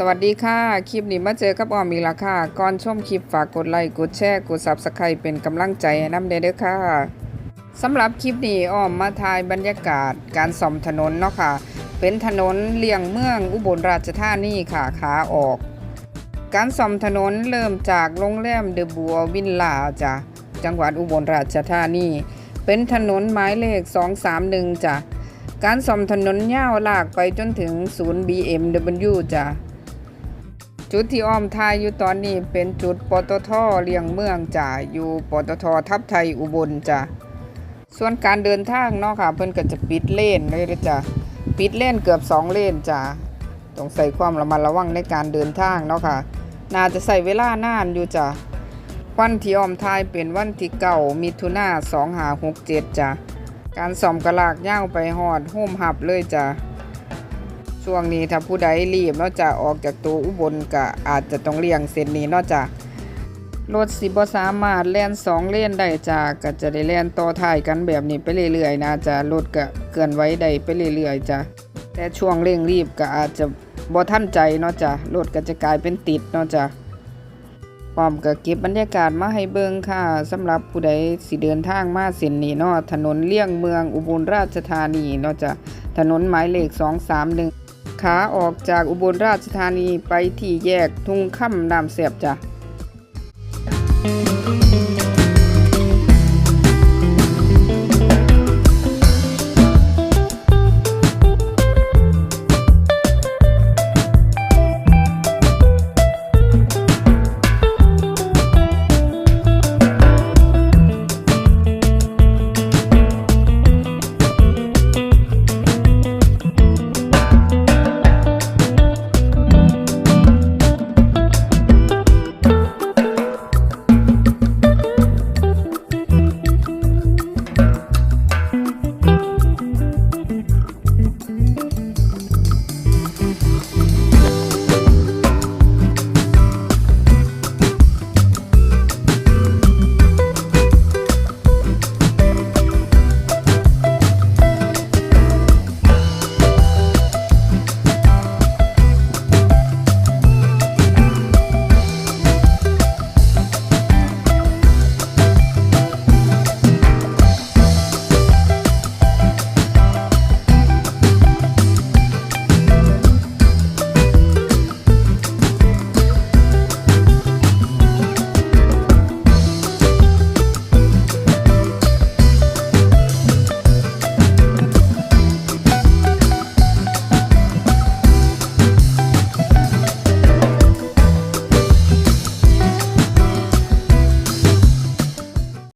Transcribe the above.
สวัสดีค่ะ คลิปนี้มาเจอกับออมอีกและค่ะ ก่อนชมคลิปฝากกดไลค์ กดแชร์ กด Subscribe เป็นกำลังใจให้นำเด้อค่ะสำหรับคลิปนี้ออมมาถ่ายบรรยากาศการซ่อมถนนเนาะค่ะ เป็นถนนเลี่ยงเมืองอุบลราชธานีค่ะขาออก การซ่อมถนนเริ่มจากโรงแรมเดอะบัววินลาจ้ะจังหวัดอุบลราชธานี เป็นถนนหมายเลข 231จ้ะการซ่อมถนนยาวลากไปจนถึงศูนย์ BMW จ้ะ จุดที่อ้อมทายอยู่ตอนนี้เป็นจุดปตทเลียงเมืองจ้ะอยู่ปตททับไทยอุบลจ้ะส่วนการเดินทางเนาะค่ะ เพิ่นก็จะปิดเลนเลยจ้ะปิดเลนเกือบ 2 เลนจ้ะต้องใส่ความระมัดระวังในการเดินทางเนาะค่ะ น่าจะใส่เวลานานอยู่จ้ะวันที่อ้อมทายเป็นวันที่เก่ามิถุนา2567จ้ะการซ่อมกระลากย่าวไปหอดโฮมหับเลยจ้ะ ช่วงนี้ถ้าผู้ใดรีบนาะจะออกจากตัวอุบลก็อาจจะต้องเลี่ยงเส้นนี้นาะจ้ะรถสิบสามารถแล่นสองเลนได้จ้ะก็จะได้แล่นต่อท้ายกันแบบนี้ไปเรื่อยๆนะจะรถก็เกินไว้ได้ไปเรื่อยๆจ้ะแต่ช่วงเร่งรีบก็อาจจะบ่ทันใจเนาะจ้ะรถก็จะกลายเป็นติดเนาะจ้ะพร้อมก็เก็บบรรยากาศมาให้เบิ่งค่ะสำหรับผู้ใดสิเดินทางมาเส้นนี้เนาะถนนเลี่ยงเมืองอุบลราชธานีเนาะจ้ะถนนหมายเลข231 ขาออกจากอุบลราชธานีไปที่แยกทุ่งค่ำดามเสียบจ้ะ